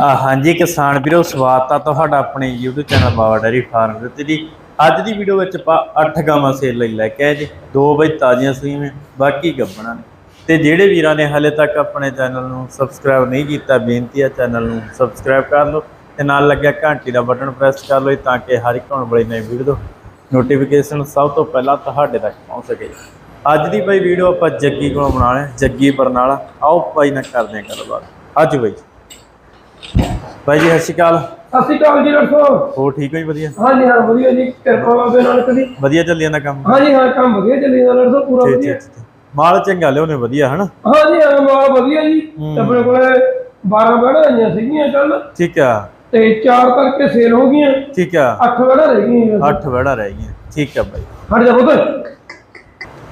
ਹਾਂਜੀ ਕਿਸਾਨ ਵੀਰੋ, ਸਵਾਗਤ ਆ ਤੁਹਾਡਾ ਆਪਣੇ YouTube channel Baba dairy farm ਦੇ ਉੱਤੇ ਜੀ। ਅੱਜ ਦੀ ਵੀਡੀਓ ਵਿੱਚ ਆਪਾਂ 8 ਗਾਵਾਂ ਸੇਲ ਲਈ ਲੈ ਕੇ ਆਏ ਜੀ। ਦੋ ਬਈ ਤਾਜ਼ੀਆਂ ਸੂਈਆਂ ਬਾਕੀ ਗੱਬਣਾ ਨੇ। ਤੇ ਜਿਹੜੇ ਵੀਰਾਂ ਨੇ ਹਲੇ ਤੱਕ ਆਪਣੇ ਚੈਨਲ ਨੂੰ ਸਬਸਕ੍ਰਾਈਬ ਨਹੀਂ ਕੀਤਾ, ਬੇਨਤੀ ਆ ਚੈਨਲ ਨੂੰ ਸਬਸਕ੍ਰਾਈਬ ਕਰ ਲਓ ਤੇ ਨਾਲ ਲੱਗਿਆ ਘੰਟੀ ਦਾ ਬਟਨ ਪ੍ਰੈਸ ਕਰ ਲਓ ਤਾਂ ਕਿ ਹਰ ਇੱਕ ਆਉਣ ਵਾਲੀ ਨਵੀਂ ਵੀਡੀਓ ਨੋਟੀਫਿਕੇਸ਼ਨ ਸਭ ਤੋਂ ਪਹਿਲਾਂ ਤੁਹਾਡੇ ਤੱਕ ਪਹੁੰਚ ਸਕੇ ਅੱਜ ਦੀ ਬਈ ਵੀਡੀਓ ਆਪਾਂ ਜੱਗੀ ਕੋਲੋਂ ਬਣਾ ਲਿਆ ਜੱਗੀ ਬਰਨਾਲਾ। ਆਓ ਭਾਈ ਨਾਲ ਕਰਦੇ ਹਾਂ ਗੱਲਬਾਤ। ਅੱਜ ਬਈ। ਭਾਈ ਜੀ ਸਤਿ ਸ਼੍ਰੀ ਅਕਾਲ। ਸਤਿ ਸ਼੍ਰੀ ਅਕਾਲ ਜੀ ਸਾਹਿਬ ਹੋਰ ਠੀਕ ਹੋ ਜੀ ਵਧੀਆ? ਹਾਂਜੀ ਹਾਂ ਵਧੀਆ ਜੀ ਕਿਰਪਾ ਬਾਬੇ ਨਾਨਕ ਦੀ ਵਧੀਆ ਚੱਲੀ ਜਾਂਦਾ ਕੰਮ? ਹਾਂਜੀ ਹਾਂ ਕੰਮ ਵਧੀਆ ਚੱਲੀ ਜਾਂਦਾ ਸਾਹਿਬ ਪੂਰਾ ਵਧੀਆ। ਮਾਲ ਚੰਗਾ ਲਿਆਉਨੇ ਵਧੀਆ ਹਨਾ? ਹਾਂਜੀ ਹਾਂ ਮਾਲ ਵਧੀਆ ਜੀ। ਆਪਣੇ ਕੋਲੇ 12 ਬੈੜਾਂ ਆਈਆਂ ਸੀਗੀਆਂ ਕੱਲ ਠੀਕ ਆ। ਤੇ ਚਾਰ ਕਰਕੇ ਸੇਲ ਹੋ ਗਈਆਂ। ਠੀਕ ਆ। 8 ਬੈੜਾਂ ਰਹਿ ਗਈਆਂ ਬਸ। ਅੱਠ ਵੜਾ ਰਹਿ ਗਈਆਂ। ਠੀਕ ਆ ਬਾਈ। ਹਟ ਜਾ ਪੁੱਤ।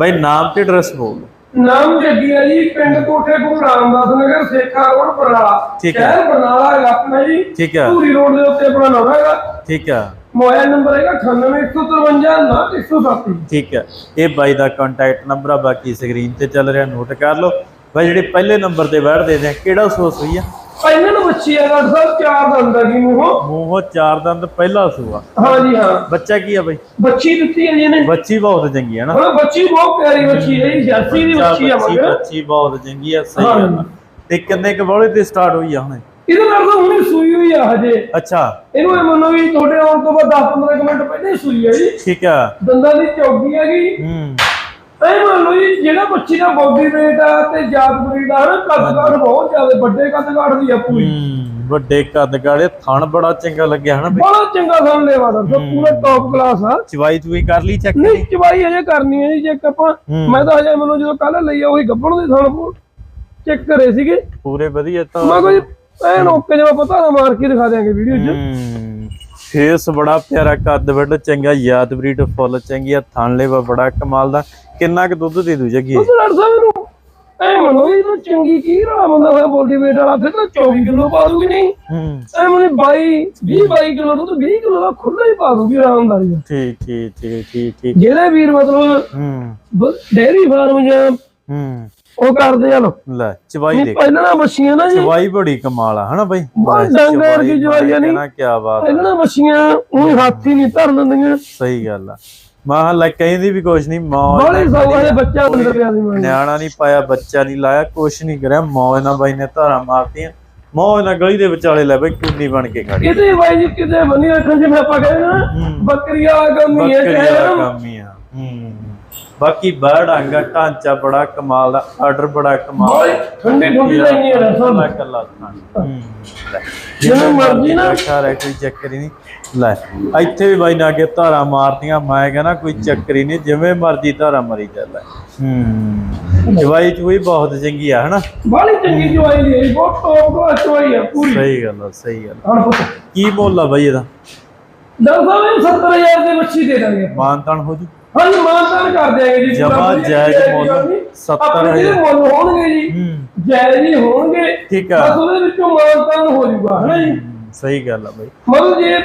ਬਾਈ ਨਾਮ ਤੇ ਐਡਰੈਸ ਬੋਲ। ਨਾਮ ਜੱਗੀ ਆ ਜੀ ਪਿੰਡ ਕੋਠੇ ਗੁਰੂ ਰਾਮਦਾਸ ਨਗਰ ਸੇਖਾ ਰੋਡ ਬਰਨਾਲਾ। ਠੀਕ ਹੈ। ਸ਼ਹਿਰ ਬਰਨਾਲਾ ਆਪਣਾ ਜੀ। ਠੀਕ ਆ ਧੂਰੀ ਰੋਡ ਦੇ ਉੱਤੇ ਆਪਣਾ ਨਵਾਂ ਹੈਗਾ। ਠੀਕ ਆ ਮੋਬਾਈਲ ਨੰਬਰ ਹੈਗਾ 9815 107 ਠੀਕ ਆ ਇਹ ਬਾਈ ਦਾ ਕੰਟੈਕਟ ਨੰਬਰ ਆ ਬਾਕੀ ਸਕਰੀਨ ਤੇ ਚੱਲ ਰਿਹਾ ਨੋਟ ਕਰ ਲਓ। ਬਾਈ ਜਿਹੜੇ ਪਹਿਲੇ ਨੰਬਰ ਤੇ ਵੜ ਦੇ ਦੇ ਕਿਹੜਾ ਸੋਸ ਹੋਈ ਆ? ਇਹਨਾਂ ਨੂੰ ਬੱਚੀ ਆ ਡਾਕਟਰ ਸਾਹਿਬ ਚਾਰ ਦੰਦ ਆ ਜੀ ਮੂੰਹੋਂ। ਮੂੰਹੋਂ ਚਾਰ ਦੰਦ ਪਹਿਲਾ ਸੂਆ ਹਾਂਜੀ ਹਾਂ। ਬੱਚਾ ਕੀ ਆ ਬਾਈ? ਬੱਚੀ ਦਿੱਤੀ ਹੈ ਜੀ ਇਹਨੇ। ਬੱਚੀ ਬਹੁਤ ਚੰਗੀ ਆ ਨਾ। ਹਾਂ ਬੱਚੀ ਬਹੁਤ ਪਿਆਰੀ ਬੱਚੀ ਹੈ ਜੀ ਜਰਸੀ ਦੀ ਬੱਚਾ, ਆ ਮਗਰ। ਬੱਚੀ ਬਹੁਤ ਚੰਗੀ ਆ ਸਹੀ ਹਾਂ। ਆ ਤੇ ਕਿੰਨੇ ਕ ਬੋਲੇ ਤੇ ਸਟਾਰਟ ਹੋਈ ਆ ਹੁਣ? ਇਹਦੇ ਨਾਲ ਤਾਂ ਹੁਣੇ ਸੂਈ ਹੋਈ ਆ ਹਜੇ। ਅੱਛਾ। ਇਹਨੂੰ ਇਹ ਮੰਨੋ ਵੀ ਤੁਹਾਡੇ ਆਉਣ ਤੋਂ ਬਾਅਦ 10-15 ਮਿੰਟ ਪਹਿਲਾਂ ਹੀ ਸੂਈ ਹੈ ਜੀ। ਠੀਕ ਆ। ਦੰਦਾਂ ਦੀ ਚੌਗੀ ਹੈਗੀ ਹੂੰ। ਇਹ ਮੰਨ ਲਓ ਜੀ ਜਿਹੜਾ ਬੱਚੀ ਦਾ ਬੋਡੀ weight ਆ ਤੇ ਜਾਤ ਬਰੀਡ ਆ ਨਾ ਕੱਦ ਕਾਠ ਬਹੁਤ ਜ਼ਿਆਦਾ ਵੱਡੇ ਕੱਦ ਕਾਠ ਦੀ ਆ ਪੂਰੀ। ਵੱਡੇ ਕੱਦ ਗਾੜੇ ਥਣ ਬੜਾ ਚੰਗਾ ਲੱਗਿਆ ਹਨਾ ਬਈ? ਬੜਾ ਚੰਗਾ ਸਾਨ ਲੈਵਾ ਦਾ ਪੂਰਾ ਟੌਪ ਕਲਾਸ ਆ। ਚਵਾਈ ਚੁਈ ਕਰ ਲਈ ਚੈੱਕ ਨਹੀਂ ਚਵਾਈ ਹਜੇ ਕਰਨੀ ਹੈ ਜੀ ਚੈੱਕ ਆਪਾਂ। ਮੈਂ ਤਾਂ ਹਜੇ ਮੈਨੂੰ ਜਦੋਂ ਕੱਲ ਲਈ ਆ ਉਹੀ ਗੱਬਣ ਦੇ ਥਣ ਚੈੱਕ ਕਰੇ ਸੀਗੇ। ਪੂਰੇ ਵਧੀਆ ਤਾਂ ਮੈਂ ਕੋਈ ਐਨ ਓਕੇ ਜਿਹਾ ਪਤਾ ਨਾ ਮਾਰ ਕੇ ਦਿਖਾ ਦਿਆਂਗੇ ਵੀਡੀਓ 'ਚ। ਫੇਸ ਬੜਾ ਪਿਆਰਾ ਕੱਦ ਵੱਡ ਚੰਗਾ ਯਾਦ ਬਰੀਡ ਫੁੱਲ ਚੰਗੀ ਆ ਥਣ ਲੈਵਾ ਬੜਾ ਕਮਾਲ ਦਾ। ਕਿੰਨਾ ਕੁ ਦੁੱਧ ਦੇ ਦੂ ਜਗੀ? ਉਸ ਲੜ ਸਾਹਿਬ ਨੂੰ ਐ ਮੰਨੋ ਵੀ ਇਹਨੂੰ ਚੰਗੀ ਕੀ ਰਹਾ ਬੰਦਾ ਹੋਇਆ ਬੋਡੀ weight ਵਾਲਾ ਫਿਰ ਤਾਂ 24 ਕਿਲੋ ਪਾ ਦੂਗੀ ਨਹੀਂ। ਹੂੰ। ਐ ਮਨੇ 22 20 22 ਕਿਲੋ ਦੁੱਧ 20 ਕਿਲੋ ਦਾ ਖੁੱਲਾ ਹੀ ਪਾ ਦੂਗੀ ਆਰਾਮਦਾਰੀ ਨਾਲ। ਠੀਕ ਠੀਕ ਠੀਕ ਠੀਕ ਠੀਕ। ਜਿਹੜੇ ਵੀਰ ਮਤਲਬ ਡੇਰੀ ਫਾਰਮ ਜਾਂ ਹੂੰ। ਉਹ ਕਰਦੇ ਆ ਲੋ ਲੈ ਚਵਾਈ ਦੇਖ। ਪਹਿਲਾਂ ਨਾ ਬੱਛੀਆਂ ਨਾ ਜੀ। ਚਵਾਈ ਬੜੀ ਕਮਾਲ ਆ ਹਨਾ ਬਈ? ਡੰਗਰ ਦੀ ਚਵਾਈ ਨਹੀਂ। ਨਾ। ਕੀ ਬਾਤ। ਪਹਿਲਾਂ ਨਾ ਬੱਛੀਆਂ ਉਹ ਹੱਥ ਹੀ ਨਹੀਂ ਧਰ ਦਿੰਦੀਆਂ। ਸਹੀ ਗੱਲ ਆ। ਮਾਂ ਲੈ ਕਹਿੰਦੀ ਵੀ ਕੁਛ ਨਹੀਂ ਮੌਜ ਬੜੇ ਸੌਗਾ ਦੇ ਬੱਚਾ ਅੰਦਰ ਪਿਆ ਸੀ ਮੈਂ ਨਿਆਣਾ ਨਹੀਂ ਪਾਇਆ ਬੱਚਾ ਨਹੀਂ ਲਾਇਆ ਕੁਛ ਨਹੀਂ ਕਰਿਆ। ਮੌਜ ਨਾਲ ਬਾਈ ਨੇ ਧਾਰਾਂ ਮਾਰਤੀਆਂ। ਮੌਜ ਨਾਲ ਗਲੀ ਦੇ ਵਿਚਾਲੇ ਲੈ ਬਈ ਕੁੰਨੀ ਬਣ ਕੇ ਖੜੀ ਕਿਤੇ ਬਾਈ ਜੀ ਕਿਤੇ ਬੰਨੀ ਰੱਖਣ ਜਿਵੇਂ ਆਪਾਂ ਕਹਿੰਦੇ ਨਾ ਬੱਕਰੀਆਂ ਕੰਮ ਹੀ ਚਾਹੇ ਆ। ਹੂੰ। ਬਾਕੀ ਬਰਡ ਆਂਗਾ ਢਾਂਚਾ ਬੜਾ ਕਮਾਲ ਦਾ ਆਰਡਰ ਬੜਾ ਕਮਾਲ ਰਸਮ। ਕੱਲਾ। ਜਿਵੇਂ ਮਰਜ਼ੀ ਨਾ। ਰਹਿ ਕੋਈ ਚੱਕਰ ਨਹੀਂ। ਲੈ ਇੱਥੇ ਵੀ ਬਾਈ ਨਾ ਕੇ ਧਾਰਾਂ ਮਾਰਤੀਆਂ ਮੈਂ ਕਹਿੰਦਾ ਕੋਈ ਚੱਕਰ ਹੀ ਨਹੀਂ ਜਿਵੇਂ ਮਰਜ਼ੀ ਧਾਰਾਂ ਮਰੀ ਚੱਲੇ ਹੂੰ। ਜਵਾਈ ਚ ਵੀ ਬਹੁਤ ਚੰਗੀ ਆ ਹਨਾ? ਬਾਲੀ ਚੰਗੀ ਚਵਾਈ ਦੀ ਬਹੁਤ ਟੌਪ ਕਲਾਸ ਚਵਾਈ ਹੈ ਪੂਰੀ। ਸਹੀ ਗੱਲ ਆ ਸਹੀ ਗੱਲ ਆ। ਕੀ ਆ ਬਾਈ ਇਹਦਾ? ਦਰਸਾਂ ਵੀ 70000 ਦੇ ਬੱਚੀ ਦੇ ਦਾਂਗੇ ਮਾਨਤਾਨ ਹੋ ਜੂ। ਹਾਂਜੀ ਮਾਨਤਾਨ ਕਰ ਦਿਆਂਗੇ ਜੀ। ਜਮਾਂ ਜਾਇਜ਼ ਮੁੱਲ, ਗੱਲ ਨਹੀਂ। 70,000 ਆਪਣੇ ਜਿਹੜੇ ਮੁੱਲ ਹੋਣਗੇ ਜੀ। ਜਾਇਜ਼ ਹੀ ਹੋਣਗੇ। ਠੀਕ ਆ। ਬਸ ਉਹਦੇ ਵਿੱਚੋਂ ਮਾਨਤਾਨ ਹੋ ਜੂਗਾ ਹਨਾ ਜੀ? ਸਹੀ ਗੱਲ ਆ ਬਾਈ। ਮਤਲਬ ਜੇ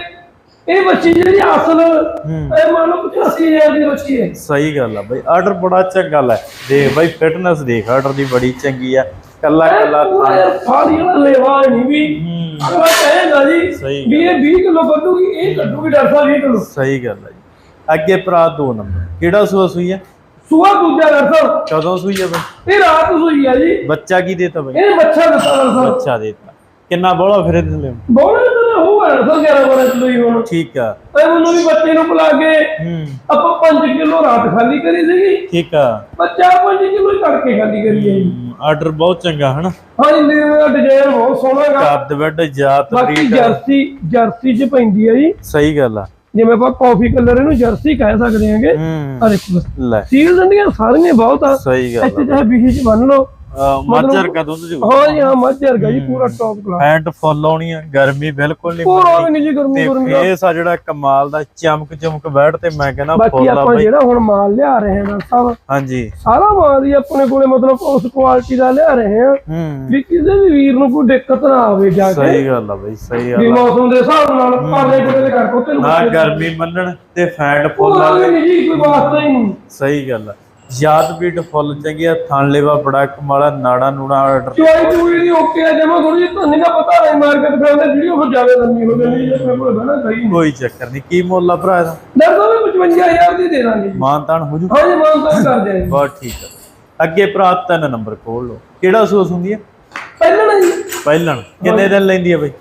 ਇਹ ਬੱਚੀ ਜਿਹੜੀ ਅਸਲ ਇਹ ਮੰਨ ਲਓ 85000 ਦੀ ਬੱਚੀ ਹੈ। ਸਹੀ ਗੱਲ ਆ ਬਾਈ। ਆਰਡਰ ਬੜਾ ਚੰਗਾ ਲੈ। ਦੇਖ ਬਾਈ ਫਿਟਨੈਸ ਦੇਖ। ਆਰਡਰ ਦੀ ਬੜੀ ਚੰਗੀ ਆ। ਕੱਲਾ ਕੱਲਾ ਵਾਲਾ ਲੈਵਾ ਨਹੀਂ ਵੀ। ਅਗਲਾ ਕਹੇਗਾ ਜੀ ਸਹੀ ਵੀ ਇਹ 20 ਕਿਲੋ ਕੱਢੂਗੀ ਇਹ ਕੱਢੂਗੀ ਡਾਕਟਰ ਸਾਹਿਬ 20 ਕਿਲੋ। ਸਹੀ ਗੱਲ ਆ ਜੀ। ਅੱਗੇ ਭਰਾ ਦੋ ਨੰਬਰ। ਕਿਹੜਾ ਸੂਆ ਸੂਈ ਆ ਸੂਆ ਦੂਜਾ ਡਾਕਟਰ ਸਾਹਿਬ ਕਦੋਂ ਸੂਈ ਆ ਬਾਈ? ਇਹ ਰਾਤ ਨੂੰ ਸੂਈ ਆ ਜੀ। ਬੱਚਾ ਕੀ ਦੇਤਾ ਬਾਈ? ਇਹਨੇ ਬੱਚਾ ਦਿੱਤਾ ਡਾਕਟਰ ਸਾਹਿਬ ਬੱਚਾ ਦੇਤਾ। ਕਿੰਨਾ ਬੋਲਾ ਫਿਰ ਇਹਦੇ ਲਈ ਬੋਲੇ ਤਾਂ ਹੋਊਗਾ ਡਾਕਟਰ ਸਾਹਿਬ 11 12 ਕਿਲੋ ਹੀ ਹੁਣ। ਠੀਕ ਆ। ਐ ਮੈਨੂੰ ਵੀ ਬੱਚੇ ਨੂੰ ਬੁਲਾ ਕੇ ਹੂੰ। ਆਪਾਂ 5 ਕਿਲੋ ਰਾਤ ਖਾਲੀ ਕਰੀ ਸੀਗੀ। ਠੀਕ ਆ। ਬੱਚਾ 5 ਕਿਲੋ ਹੀ ਕਰਕੇ ਖਾਲੀ ਕਰੀ ਹੈ ਜੀ। ਆਰਡਰ ਬਹੁਤ ਚੰਗਾ ਹਨਾ? ਹਾਂਜੀ ਮੇਰਾ ਡਿਜ਼ਾਈਨ ਬਹੁਤ ਸੋਹਣਾ ਹੈਗਾ। ਕੱਦ ਵੱਡ ਜਾਤ ਬਾਕੀ ਬਰੀਡ ਜਰਸੀ ਜਰਸੀ ਚ ਪੈਂਦੀ ਹੈ ਜੀ। ਸਹੀ ਗੱਲ ਆ। ਜਿਵੇਂ ਆਪਾਂ ਕਾਫੀ ਕਲਰ ਇਹਨੂੰ ਜਰਸੀ ਕਹਿ ਸਕਦੇ ਹਾਂਗੇ। ਹੂੰ। ਆ ਦੇਖੋ ਲੈ। ਸੀਲ ਦੰਦੀਆਂ ਸਾਰੀਆਂ ਬਹੁਤ ਆ। ਸਹੀ ਗੱਲ ਇੱਥੇ ਚਾਹੇ ਬਿਹੀ ਚ ਬੰਨ ਲਓ। ਮੱਝਰ ਕਾ ਦੁੱਧ ਜੂ ਹਾਂ ਜੀ ਹਾਂ ਮੱਝ ਵਰਗਾ ਜੀ ਪੂਰਾ ਟੌਪ ਕਲਾਸ ਫੈਂਟ ਫੁੱਲ ਆਉਣੀ ਆ ਗਰਮੀ ਬਿਲਕੁਲ ਨਹੀਂ ਪੂਰਾ ਵੀ ਨਹੀਂ ਜੀ ਗਰਮੀ ਗਰਮੀ। ਦਾ ਫੇਸ ਆ ਜਿਹੜਾ ਕਮਾਲ ਦਾ ਚਮਕ ਚਮਕ ਬੈਠ ਤੇ ਮੈਂ ਕਹਿੰਦਾ ਬਾਕੀ ਫੁੱਲ ਆ ਆਪਾਂ ਜਿਹੜਾ ਹੁਣ ਮਾਲ ਲਿਆ ਰਹੇ ਹਾਂ ਸਾਹਿਬ ਹਾਂਜੀ। ਸਾਰਾ ਮਾਲ ਹੀ ਆਪਣੇ ਕੋਲੇ ਮਤਲਬ ਉਸ ਕੁਆਲਿਟੀ ਦਾ ਲਿਆ ਰਹੇ ਹਾਂ। ਵੀ ਕਿਸੇ ਵੀ ਵੀਰ ਨੂੰ ਕੋਈ ਦਿੱਕਤ ਨਾ ਆਵੇ ਜਾ ਕੇ। ਸਹੀ ਗੱਲ ਆ ਬਾਈ ਸਹੀ ਗੱਲ ਆ। ਮੌਸਮ ਦੇ ਹਿਸਾਬ ਨਾਲ ਪਾਲੇ ਕੋਲੇ ਦੇ ਘਰ ਕੋਤੇ ਨੂੰ ਨਾ ਗਰਮੀ ਮੰਨਣ ਤੇ ਫੈਂਟ ਫੁੱਲ ਆ ਨਹੀਂ ਜੀ ਕੋਈ ਵਾਸਤਾ ਹੀ ਨਹੀਂ ਸਹੀ ਗੱਲ ਆ। ਯਾਦ ਬੀਟ ਫੁੱਲ ਚੰਗੀ ਆ ਥਣ ਲੇਵਾ ਬੜਾ ਕਮਾਲਾ ਨਾੜਾ ਨੂੜਾ ਆਰਡਰ ਚੋਈ ਚੋਈ ਦੀ ਓਕੇ ਆ ਜਮਾ ਥੋੜੀ ਜਿਹੀ ਧੰਨੇ ਦਾ ਪਤਾ ਨਹੀਂ ਮਾਰਕੀਟ ਫਿਰ ਉਹਦੇ ਵੀਡੀਓ ਫਿਰ ਜ਼ਿਆਦਾ ਲੰਮੀ ਹੋ ਜਾਂਦੀ ਹੈ ਮੇਰੇ ਕੋਲ ਬਣਾ ਸਹੀ ਕੋਈ ਚੱਕਰ ਨਹੀਂ ਕੀ ਮੁੱਲ ਆ ਭਰਾ ਇਹਦਾ? ਦੱਸੋ ਵੀ 55000 ਦੀ ਦੇ ਦਾਂਗੇ। ਜੀ ਮਾਨ ਤਾਨ ਹੋ ਜੂ? ਹਾਂਜੀ ਮਾਨ ਤਾਂ ਕਰ ਦਿਆਂਗੇ। ਬਹੁਤ ਠੀਕ ਆ। ਅੱਗੇ ਭਰਾ ਤਿੰਨ ਨੰਬਰ ਖੋਲ ਲਓ। ਕਿਹੜਾ ਸੂਸ ਹੁੰਦੀ ਆ? ਪਹਿਲਾਂ ਨਾ ਜੀ। ਪਹਿਲਣ। ਕਿੰਨੇ ਦਿਨ ਲੈਂਦੀ ਆ ਬਈ?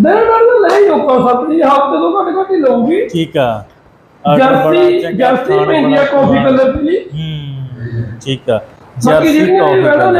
ਦਿਨ ਨਾਲ ਲੈ ਜੋ ਕੋ ਸੱਤ ਜੀ ਹਫ਼ਤੇ ਤੋਂ ਘੱਟ ਘੱਟ ਹੀ ਲਊਗੀ। ਠੀਕ ਆ। ਜਰਸੀ ਚੰਗਾ ਜਰਸੀ ਥਣ ਪੈਂਦੀ ਆ ਬੜਾ ਕਾਫੀ ਕਲਰ ਦੀ। ਜੀ ਹੂੰ ਠੀਕ ਆ। ਬਾਕੀ ਜਰਸੀ ਜਿਹੜੀਆਂ ਕਾਫੀ ਬੈਠਾ ਕਲਰ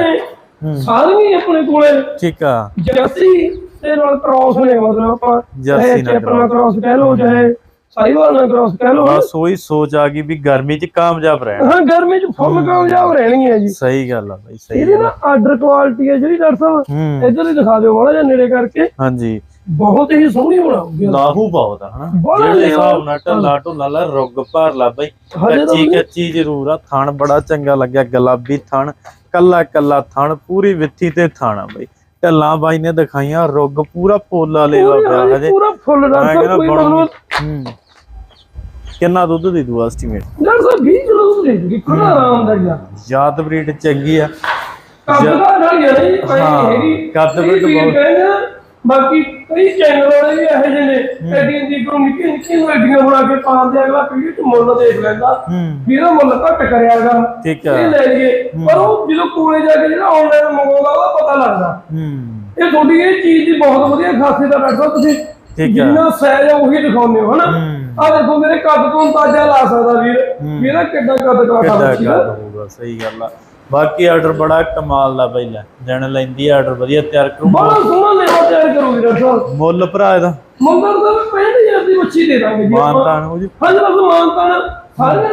ਨੇ ਸਾਰੀਆਂ ਹੀ ਆਪਣੇ ਕੋਲੇ। ਠੀਕ ਆ। ਜਰਸੀ ਤੇ ਨਾਲ ਕ੍ਰਾਸ ਨੇ ਮਤਲਬ ਆਪਾਂ ਜਰਸੀ ਚਾਹੇ ਨਾਲ ਆਪਣਾ ਕ੍ਰਾਸ ਕਹਿ ਲਓ ਚਾਹੇ ਸਾਈਵਾਲ ਨਾਲ ਕ੍ਰਾਸ ਕਹਿ ਲਓ। ਬਸ ਉਹੀ ਸੋਚ ਆ ਗਈ ਵੀ ਗਰਮੀ 'ਚ ਕਾਮਯਾਬ ਰਹਿਣਾ। ਹਾਂ ਗਰਮੀ ਚ ਫੁੱਲ ਕਾਮਯਾਬ ਰਹਿਣਗੀਆਂ ਜੀ। ਸਹੀ ਗੱਲ ਆ ਬਈ ਸਹੀ ਇਹਦੀ ਨਾ ਆਰਡਰ ਕੁਆਲਿਟੀ ਹੈ ਜਿਹੜੀ ਡਾਕਟਰ ਸਾਹਿਬ ਹੂੰ। ਇੱਧਰ ਹੀ ਦਿਖਾ ਦਿਓ ਮਾੜਾ ਜਿਹਾ ਨੇੜੇ ਕਰਕੇ। ਹਾਂਜੀ। ਬਹੁਤ ਹੀ ਸੋਹਣੀ ਬਣਾਉਗੀ ਲਾਹੂ ਬਹੁਤ ਆ ਹਨਾ? ਜਿਹੜੇ। ਹਿਸਾਬ ਨਾਲ ਢੱਲਾ ਢੁੱਲਾ ਲਾ ਰੁੱਗ ਭਰ ਲਾ ਬਈ ਕੱਚੀ ਕੱਚੀ ਜ਼ਰੂਰ ਆ ਥਣ ਬੜਾ ਚੰਗਾ ਲੱਗਿਆ ਗੁਲਾਬੀ ਥਣ ਕੱਲਾ ਕੱਲਾ ਥਣ ਪੂਰੀ ਵਿੱਥੀ ਤੇ ਥਣ ਬਈ। ਢੱਲਾਂ ਬਾਈ ਨੇ ਦਿਖਾਈਆਂ ਰੁੱਗ ਪੂਰਾ ਪੋਲਾ ਲੇਵਾ ਪਿਆ ਹਜੇ। ਪੂਰਾ ਫੁੱਲ ਕਹਿੰਦਾ ਕੋਈ ਮਤਲਬ ਹੂੰ। ਕਿੰਨਾ ਦੁੱਧ ਦੇ ਦੂ ਐਸਟੀਮੇਟ ਡਾਕਟਰ ਸਾਹਿਬ 20 ਕਿਲੋ ਦੁੱਧ ਦੇ ਦੂਗੀ ਕਿੰਨਾ ਆਰਾਮ ਦਾ ਯਾਰ। ਯਾਦ ਬਰੀਡ ਚੰਗੀ ਆ। ਕੱਦ ਦਾ ਯਾਰ ਇਹ ਹੈਗੀ ਵੀਰ ਬਹੁਤ- ਬਾਕੀ ਕਈ ਚੈਨਲ ਵਾਲੇ ਵੀ ਇਹੋ ਜਿਹੇ ਨੇ ਐਡੀਆਂ ਦੀ ਕੋ ਨਿੱਕੀ ਨਿੱਕੀ ਐਡੀਆਂ ਬਣਾ ਕੇ ਪਾਉਂਦੇ ਅਗਲਾ ਪੀੜੀ ਚ ਮੁੱਲ ਦੇਖ ਲੈਂਦਾ। ਹੂੰ। ਵੀ ਇਹਦਾ ਮੁੱਲ ਘੱਟ ਕਰਿਆਗਾ। ਠੀਕ ਇਹ ਆ ਲੈ ਲਈਏ। ਪਰ ਉਹ ਜਦੋਂ ਕੋਲੇ ਜਾ ਕੇ ਜਿਹੜਾ ਆਨਲਾਈਨ ਮੰਗਾਉਂਦਾ ਉਹਦਾ ਪਤਾ ਲੱਗਦਾ। ਹੂੰ। ਇਹ ਤੁਹਾਡੀ ਇਹ ਚੀਜ਼ ਦੀ ਬਹੁਤ ਵਧੀਆ ਖਾਸੀਅਤ ਆ ਸਾਹਿਬ ਤੁਸੀਂ ਜਿੰਨਾ ਸਾਈਜ਼ ਆ ਉਹੀ ਦਿਖਾਉਂਦੇ ਹੋ ਹਨਾ? ਹੂੰ। ਆ ਦੇਖੋ ਮੇਰੇ ਕੱਦ ਤੋਂ ਅੰਦਾਜ਼ਾ ਲਾ ਸਕਦਾ ਵੀਰ। ਇਹਦਾ ਕਿੱਡਾ ਕੱਦ ਗੱਲ ਹੋਊਗਾ ਸਹੀ ਗੱਲ ਆ। ਬਾਕੀ ਆਰਡਰ ਬੜਾ ਕਮਾਲ ਦਾ ਬਈ ਲੈ ਦਿਨ ਲੈਂਦੀ ਆਰਡਰ ਵਧੀਆ ਤਿਆਰ ਕਰੂ ਬੜਾ ਸੋਹਣਾ ਲੈਵਾ ਤਿਆਰ ਕਰੋਗੇ ਡਾਕਟਰ ਸਾਹਿਬ। ਮੁੱਲ ਭਰਾ ਇਹਦਾ। ਮੰਗਰ ਦਾ 65000 ਦੀ ਮੱਛੀ ਦੇ ਦਾਂਗੇ ਜੀ। ਮਾਨਤਾਨ ਹੋ ਜੀ। ਹਾਂ ਜਿਹੜਾ ਮਾਨਤਾਨ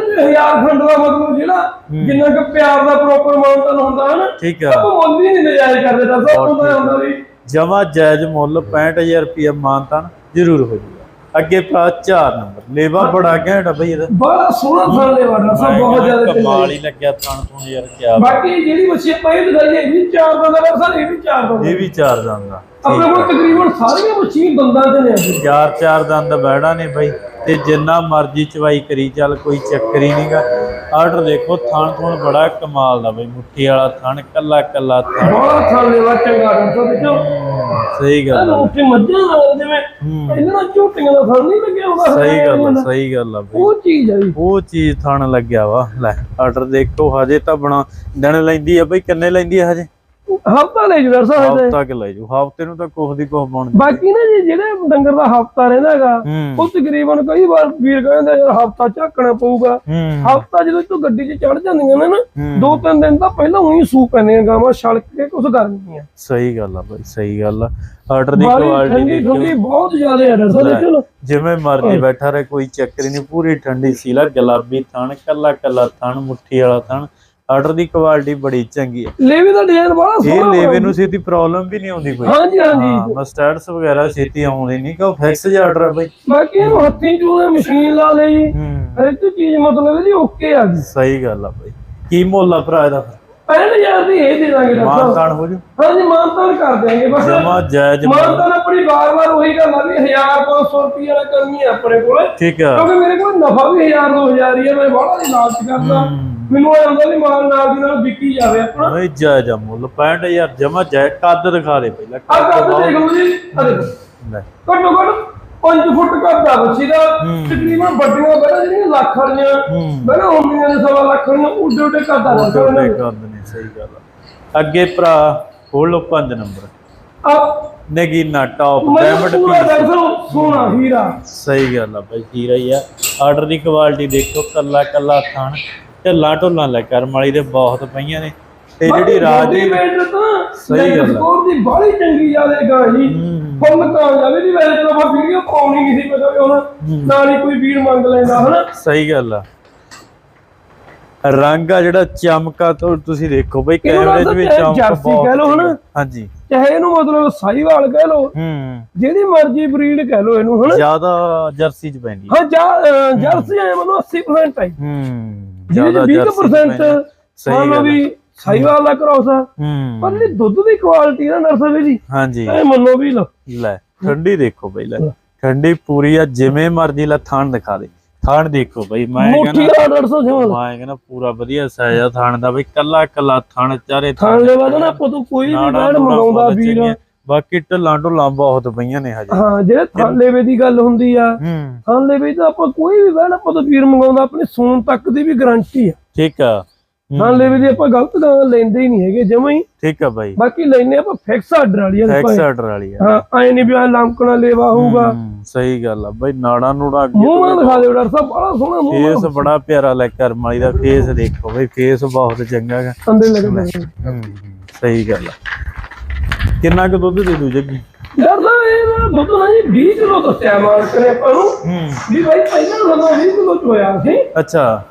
ਦੇ ਹਜ਼ਾਰ ਖੰਡ ਦਾ ਮਤਲਬ ਜਿਹੜਾ ਜਿੰਨਾ ਕਿ ਪਿਆਰ ਦਾ ਪ੍ਰੋਪਰ ਮਾਨਤਾਨ ਹੁੰਦਾ ਹੈ ਨਾ ਠੀਕ ਆ। ਆਪਾਂ ਮੁੱਲ ਹੀ ਨਹੀਂ ਨਜਾਇਜ਼ ਕਰਦੇ ਡਾਕਟਰ ਸਾਹਿਬ ਹੁੰਦਾ ਹੁੰਦਾ ਵੀ ਜਮਾ ਜਾਇਜ਼ ਮੁੱਲ 65000 ਰੁਪਏ ਮਾਨਤਾਨ ਜ਼ਰੂਰ ਹੋ ਜੂਗਾ। ਅੱਗੇ ਭਰਾ 4 ਨੰਬਰ ਲੇਵਾ ਬੜਾ ਘੈਂਟ ਆ ਬਈ ਇਹਦਾ। ਬੜਾ ਸੋਹਣਾ ਥਣ ਲੈਵਾ ਡਾਕਟਰ ਸਾਹਿਬ ਬਹੁਤ ਜ਼ਿਆਦਾ ਕਮਾਲ ਹੀ ਲੱਗਿਆ ਥਣ ਤੋਂ ਯਾਰ ਕਿਆ ਬਾਕੀ ਜਿਹੜੀ ਮੱਛੀ ਆਪਾਂ ਇਹ ਇਹ ਵੀ ਚਾਰ ਦਾ ਡਾਕਟਰ ਸਾਹਿਬ ਇਹ ਵੀ ਚਾਰ ਦਾ ਇਹ ਵੀ ਚਾਰ ਦੰਦ ਆ। ਆਪਣੇ ਕੋਲ ਤਕਰੀਬਨ ਸਾਰੀਆਂ ਮੱਛੀਆਂ ਦੰਦਾਂ ਤੇ ਨੇ ਚਾਰ ਚਾਰ ਦੰਦ ਬੈੜਾ ਨੇ ਬਈ ਤੇ ਜਿੰਨਾ ਮਰਜ਼ੀ ਚਵਾਈ ਕਰੀ ਚੱਲ ਕੋਈ ਚੱਕਰ ਹੀ ਨਹੀਂਗਾ ਆਰਡਰ ਦੇਖੋ ਥਣ ਥਣ ਬੜਾ ਕਮਾਲ ਦਾ ਬਈ ਮੁੱਠੀ ਵਾਲਾ ਥਣ ਕੱਲਾ ਕੱਲਾ ਥਣ। ਬੜਾ ਥਣ ਲੈਵਾ ਚੰਗਾ ਡਾਕਟਰ ਸਾਹਿਬ ਦੇਖੋ। ਸਹੀ ਗੱਲ ਆ। ਉੱਥੇ ਮੱਝਾਂ ਨਾਲ ਜਿਵੇਂ ਇਹਨਾਂ ਨਾਲ ਝੋਟੀਆਂ ਦਾ ਥਣ ਨਹੀਂ ਲੱਗਿਆ ਹੁੰਦਾ ਸਹੀ ਗੱਲ ਆ ਸਹੀ ਗੱਲ ਆ ਬਈ। ਉਹ ਚੀਜ਼ ਹੈ ਜੀ। ਉਹ ਚੀਜ਼ ਥਣ ਲੱਗਿਆ ਵਾ। ਲੈ ਆਰਡਰ ਦੇਖੋ ਹਜੇ ਤਾਂ ਬਣਾ ਦਿਨ ਲੈਂਦੀ ਆ ਬਈ ਕਿੰਨੇ ਲੈਂਦੀ ਆ ਹਜੇ? ਹਫਤਾ ਲੈ ਜੂ ਸਾਹਿਬ ਹਫਤਾ ਕਿ ਲੈ ਜੂ। ਹਫ਼ਤੇ ਨੂੰ ਤਾਂ ਕੋਹ ਦੀ ਕੋਹ ਬਣ ਬਾਕੀ ਨਾ ਜੀ ਜਿਹੜੇ ਡੰਗਰ ਦਾ ਹਫਤਾ ਰਹਿੰਦਾ ਹੈਗਾ ਹੂੰ। ਉਹ ਤਕਰੀਬਨ ਕਈ ਵਾਰ ਵੀਰ ਕਹਿੰਦੇ ਯਾਰ ਹਫਤਾ ਝਾਕਣਾ ਪਊਗਾ। ਹਫਤਾ ਜਦੋਂ ਤੂੰ ਗੱਡੀ 'ਚ ਚੜ ਜਾਂਦੀਆਂ ਨੇ ਨਾ। ਦੋ ਤਿੰਨ ਦਿਨ ਤਾਂ ਪਹਿਲਾਂ ਉਹੀ ਸੂ ਪੈਂਦੀਆਂ ਗਾਵਾਂ ਛਲਕ ਕੇ ਕੁਝ ਕਰਨੀਆਂ ਸਹੀ ਗੱਲ ਆ ਬਈ ਸਹੀ ਗੱਲ ਆ। ਆਰਡਰ ਦੀ ਕੁਆਲਿਟੀ ਦੇਖੋ ਠੰਡੀ ਬਹੁਤ ਜ਼ਿਆਦਾ ਹੈ ਸਾਹਿਬ ਦੇਖੋ ਨਾ ਜਿਵੇਂ ਮਰਜ਼ੀ ਬੈਠਾ ਰਹੇ ਕੋਈ ਚੱਕਰ ਨਹੀਂ ਪੂਰੀ ਠੰਡੀ ਸੀਲਾ ਗੁਲਾਬੀ ਥਣ ਕੱਲਾ ਕੱਲਾ ਥਣ ਮੁੱਠੀ ਵਾਲਾ ਥਣ। ਆਰਡਰ ਦੀ ਕੁਆਲਿਟੀ ਬੜੀ ਚੰਗੀ ਹੈ। ਲੇਵੇ ਦਾ ਡਿਜ਼ਾਈਨ ਬੜਾ ਇਹ ਸੋਹਣਾ ਲੇਵੇ ਨੂੰ ਛੇਤੀ ਪ੍ਰੋਬਲਮ ਵੀ ਨਹੀਂ ਆਉਂਦੀ ਕੋਈ। ਹਾਂਜੀ ਹਾਂਜੀ। ਹਾਂ ਮਸਟਰਡਸ ਵਗੈਰਾ ਛੇਤੀ ਆਉਂਦੇ ਨਹੀਂ ਕਿ ਫਿਕਸ ਜਿਹਾ ਆਰਡਰ ਆ ਬਈ। ਬਾਕੀ ਇਹਨੂੰ ਹੱਥੀਂ ਚੂਲੇ ਮਸ਼ੀਨ ਲਾ ਲਈ ਹੂੰ। ਹਰ ਇੱਕ ਚੀਜ਼ ਮਤਲਬ ਇਹਦੀ ਓਕੇ ਆ ਗਈ ਸਹੀ ਗੱਲ ਆ ਬਈ। ਕੀ ਮੁੱਲ ਆ ਭਰਾ ਇਹਦਾ? 65000 ਦੀ ਇਹ ਦੇ ਦਾਂਗੇ ਮਾਨਤਾਨ ਹੋ ਜੂ। ਹਾਂਜੀ ਮਾਨਤਾਨ ਕਰ ਦਿਆਂਗੇ। ਬਸ ਜਮਾ ਜਾਇਜ਼। ਮਾਨਤਾਨ ਆਪਣੀ ਵਾਰ-ਵਾਰ ਉਹੀ ਗੱਲ ਆ ਵੀ 1500 ਰੁਪਏ ਵਾਲਾ ਕਰਨੀ ਆ ਆਪਣੇ ਕੋਲੇ। ਠੀਕ ਆ। ਕਿਉਂਕਿ ਮੇਰੇ ਕੋਲ ਨਫਾ ਵੀ 1000 2000 ਹੀ ਆ। ਮੈਂ ਬੜਾ ਲਾਲਚ ਕਰਦਾ। ਮੈਨੂੰ ਹੁੰਦਾ ਵੀ ਮਾਲ ਨਾਲ ਦੀ ਨਾਲ ਵਿਕੀ ਜਾਵੇ ਆਪਣਾ। ਨਹੀਂ ਜਾਇਜ਼ ਆ ਮੁੱਲ 65000 ਜਮਾ ਜਾਇਜ਼ ਕੱਦ ਦਿਖਾ ਦੇ ਪਹਿਲਾਂ ਆ ਕੱਦ ਕੱਦ ਬਹੁਤ- ਦੇਖ ਲਓ ਜੀ ਆ ਦੇਖੋ। ਲੈ, ਘੱਟੋ ਘੱਟ 5 ਫੁੱਟ ਕੱਦ ਆ ਬੱਚੀ ਦਾ। ਤਕਰੀਬਨ ਵੱਡੀਆਂ ਬੜਾ ਜਿਹੜੀਆਂ ਲੱਖ ਵਾਲੀਆਂ। ਬੜਾ ਹੁੰਦੀਆਂ ਨੇ ਸਵਾ ਲੱਖ ਵਾਲੀਆਂ ਉੱਡੇ ਉੱਡੇ ਕੱਦ ਆ ਛੋਟੇ ਕੱਦ ਨੇ ਸਹੀ ਗੱਲ ਆ। ਅੱਗੇ ਭਰਾ ਖੋਲ ਲਓ 5 ਨੰਬਰ। ਆ। ਨਗੀਨਾ ਟੌਪ ਡਾਇਮੰਡ ਪੀਸ ਸੋਨਾ ਹੀਰਾ। ਸਹੀ ਗੱਲ ਆ ਭਾਈ ਹੀਰਾ ਹੀ ਆ। ਆਰਡਰ ਦੀ ਕੁਆਲਿਟੀ ਦੇਖੋ ਕੱਲਾ ਕੱਲਾ ਥਣ। ਢੱਲਾ ਢੁੱਲਾ ਲੈ ਕਰਮ ਵਾਲੀ ਦੇ ਬਹੁਤ ਪਈਆਂ ਨੇ। ਤੇ ਜਿਹੜੀ ਰਾਜ ਦੀ ਤਾਂ ਸਹੀ ਗੱਲ। ਸਕੋਰ ਦੀ ਬਾਹਲੀ ਚੰਗੀ ਜਾਵੇ ਗਾਹੀ ਹੂੰ, ਫੁੱਲ ਕਾਮਯਾਬ ਇਹਦੀ ਵੈਸੇ ਚਲੋ ਆਪਾਂ ਵੀਡੀਓ ਪਾਉਣੀ ਨਹੀਂ ਸੀ ਪਤਾ ਵੀ ਹੁਣ ਨਾਲ ਹੀ ਕੋਈ ਵੀਰ ਮੰਗ ਲੈਂਦਾ ਹਨਾ? ਸਹੀ ਗੱਲ ਆ। ਰੰਗ ਆ ਜਿਹੜਾ ਚਮਕਾ ਤੋਂ ਤੁਸੀਂ ਦੇਖੋ ਬਈ ਕੈਮਰੇ 'ਚ ਵੀ ਚਾਹੇ ਚਮਕ ਜਰਸੀ ਕਹਿ ਲਓ ਹਨਾ। ਹਾਂਜੀ। ਚਾਹੇ ਇਹਨੂੰ ਮਤਲਬ ਸਾਈਵਾਲ ਕਹਿ ਲਓ ਹੂੰ। ਜਿਹੜੀ ਮਰਜ਼ੀ ਬਰੀਡ ਕਹਿ ਲਓ ਇਹਨੂੰ ਹਨਾ? ਜ਼ਿਆਦਾ ਜਰਸੀ 'ਚ ਪੈਂਦੀ। ਹਾਂ ਜਾ ਜਰਸੀ ਐ ਮਨੋ 80% ਆਈ ਹੂੰ। ਜ਼ਿਆਦਾ 20% ਜਰਸੀ 'ਚ ਪੈਂਦੀ ਆ। ਸਹੀ ਗੱਲ। ਵੀ ਸਾਈਵਾਲ ਦਾ ਕ੍ਰੋਸ ਆ ਪਰ ਜਿਹੜੀ ਦੁੱਧ ਦੀ ਕੁਆਲਿਟੀ ਨਾ ਨਰਸਰੀ ਦੀ ਹਾਂਜੀ। ਇਹ ਮੰਨੋ ਵੀ ਲੈ ਠੰਡੀ ਦੇਖੋ ਬਈ ਲੈ। ਠੰਡੀ ਪੂਰੀ ਆ ਜਿਵੇਂ ਮਰਜ਼ੀ ਲੈ ਥਣ ਦਿਖਾ ਦੇ। ਥਾਣ ਦੇਖੋ ਬਈ ਮੈਂ ਕਹਿੰਦਾ ਦਾ 150 ਜਮਾਂ ਮੈਂ ਕਹਿੰਦਾ ਪੂਰਾ ਵਧੀਆ ਸਾਈਜ਼ ਆ ਥਾਣ ਦਾ ਬਈ ਕੱਲਾ ਕੱਲਾ ਥਾਣ ਚਾਰੇ ਥਾਣ ਦੇ ਬਾਅਦ ਨਾ ਆਪਾਂ ਤੋਂ ਕੋਈ ਵੀ ਨੂੜਾਂ ਮੰਗਾਉਂਦਾ ਵੀਰ। ਬਾਕੀ ਢੱਲਾਂ ਢੁੱਲਾਂ ਬਹੁਤ ਪਈਆਂ ਨੇ ਹਜੇ। ਹਾਂ ਜਿਹੜੇ ਥਾਲੇਵੇ ਦੀ ਗੱਲ ਹੁੰਦੀ ਆ ਥਾਲੇਵੇ ਤਾਂ ਆਪਾਂ ਕੋਈ ਵੀ ਬੈਣ ਆਪਾਂ ਤੋਂ ਵੀਰ ਮੰਗਾਉਂਦਾ ਆਪਣੀ ਸੂਨ ਤੱਕ ਦੀ ਵੀ ਗਾਰੰਟੀ ਆ। ਠੀਕ ਆ। ਥਾਲੇਵੇ ਦੀ ਆਪਾਂ ਗਲਤ ਗਾਂ ਲੈਂਦੇ ਹੀ ਨਹੀਂ ਹੈਗੇ ਜਮਾਂ ਹੀ। ਠੀਕ ਆ ਬਾਈ। ਬਾਕੀ ਲੈਨੇ ਆਪਾਂ ਫਿਕਸ ਆਰਡਰ ਵਾਲੀ ਆ ਐਕਸ ਆਰਡਰ ਵਾਲੀ ਆ। ਹਾਂ ਐ ਨਹੀਂ ਵੀ ਆ ਲੰਕਣਾ ਲੇਵਾ ਹੋਊਗਾ। ਸਹੀ ਗੱਲ ਆ ਬਈ ਨਾੜਾਂ ਨੂੜਾਂ ਅੱਗੇ ਮੂੰਹ ਦਿਖਾ ਦਿਓ ਡਾਕਟਰ ਸਾਹਿਬ ਬੜਾ ਸੋਹਣਾ ਮੂੰਹ ਫੇਸ ਬੜਾ ਪਿਆਰਾ ਲੈ ਕਰਮ ਵਾਲੀ ਦਾ ਫੇਸ ਦੇਖੋ ਬਈ ਫੇਸ ਬਹੁਤ ਚੰਗਾ ਹੈ ਅੰਦਰ ਲੱਗਦਾ ਸਹੀ ਗੱਲ ਆ। ਕਿੰਨਾ ਕੁ ਦੁੱਧ ਦੇ ਦੂ ਜੱਗੀ? ਸਾਹਿਬ ਇਹ ਦੁੱਧ ਨਾ ਜੀ 20 ਕਿਲੋ ਦੱਸਿਆ ਮਾਲਕ ਨੇ ਆਪਾਂ ਨੂੰ। ਹੂੰ। ਵੀ ਭਾਈ ਪਹਿਲਾਂ ਸਾਨੂੰ 20 ਕਿਲੋ ਚ ਹੋਇਆ ਸੀ। ਅੱਛਾ।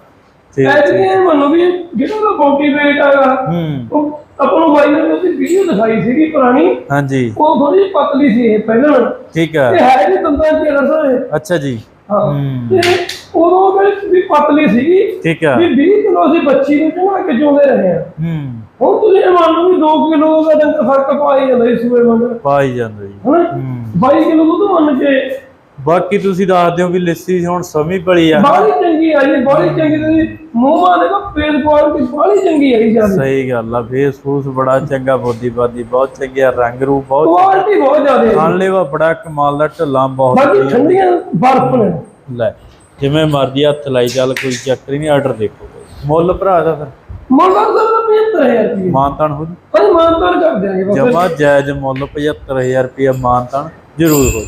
ਠੀਕ ਇਹ ਮੰਨੋ ਵੀ ਜਿਹੜਾ ਦਾ ਬੋਡੀ weight ਹੈਗਾ ਹੂੰ। ਉਹ ਆਪਾਂ ਨੂੰ ਬਾਈ ਨੇ ਉਹਦੀ ਵੀਡੀਓ ਦਿਖਾਈ ਸੀਗੀ ਪੁਰਾਣੀ। ਹਾਂਜੀ। ਉਹ ਥੋੜੀ ਪਤਲੀ ਸੀ ਇਹ ਪਹਿਲਾਂ। ਠੀਕ ਤੇ ਆ ਹੈ ਜੀ ਦੰਦਾਂ ਚ ਰਸਾ ਹੈ ਅੱਛਾ ਜੀ। ਹਾਂ। ਹੂੰ। ਤੇ ਉਦੋਂ ਵੀ ਪਤਲੀ ਸੀਗੀ। ਠੀਕ ਆ। ਵੀ 20 ਕਿਲੋ ਅਸੀਂ ਬੱਚੀ ਨੂੰ ਚੁਣਾ ਕੇ ਚੋਂਦੇ ਰਹੇ ਆ। ਹੂੰ। ਹੁਣ ਤੁਸੀਂ ਇਹ ਮੰਨ ਲਓ ਵੀ 2 ਕਿਲੋ ਦਾ ਡੰਗ ਫ਼ਰਕ ਪਾ ਹੀ ਜਾਂਦਾ ਇਸ ਸੂਏ ਮੰਗ ਪਾਈ ਜਾਂਦਾ ਜੀ। ਹੂੰ। 22 ਕਿਲੋ ਦੁੱਧ ਮੰਨ ਕੇ। ਬਾਕੀ ਤੁਸੀਂ ਦੱਸ ਦਿਓ ਵੀ ਲੱਸੀ ਹੁਣ ਸਮੀ ਪਲੀ ਆ। ਬਾਹਲੀ ਚੰਗੀ ਆ ਜੀ ਬਾਹਲੀ ਚੰਗੀ ਤੁਸੀਂ ਮੂੰਹ ਦੇਖੋ ਪੇਟ ਕੁਆਲਿਟੀ ਬਾਹਲੀ ਚੰਗੀ ਹੈ ਜੀ ਸਹੀ ਗੱਲ ਆ ਫੇਸ ਫੂਸ ਬੜਾ ਚੰਗਾ ਬੋਦੀ ਬਾਦੀ ਬਹੁਤ ਚੰਗਿਆ ਰੰਗ ਰੂਪ ਬਹੁਤ ਕੁਆਲਿਟੀ ਬਹੁਤ ਜ਼ਿਆਦਾ ਹੈ ਖਾਣ ਲੈਵਾ ਬੜਾ ਕਮਾਲ ਦਾ ਢੱਲਾਂ ਬਹੁਤ ਬਾਕੀ ਵਧੀਆ। ਠੰਡੀਆਂ ਬਰਫ ਨੇ। ਲੈ ਜਿਵੇਂ ਮਰਜ਼ੀ ਹੱਥ ਲਾਈ ਚੱਲ ਕੋਈ ਚੱਕਰ ਹੀ ਨਹੀਂ ਆਰਡਰ ਦੇਖੋ। ਮੁੱਲ ਭਰਾ ਦਾ ਫਿਰ। ਮੁੱਲ ਦਾ 75000 ਰੁਪਏ ਮਾਨਤਾਨ ਹੋ ਭਾਈ ਮਾਨਤਾਨ ਕਰ ਦਿਆਂਗੇ ਜਮਾ ਜਾਇਜ਼ ਮੁੱਲ 75000 ਰੁਪਇਆ ਮਾਨਤਾਨ ਜ਼ਰੂਰ ਹੋ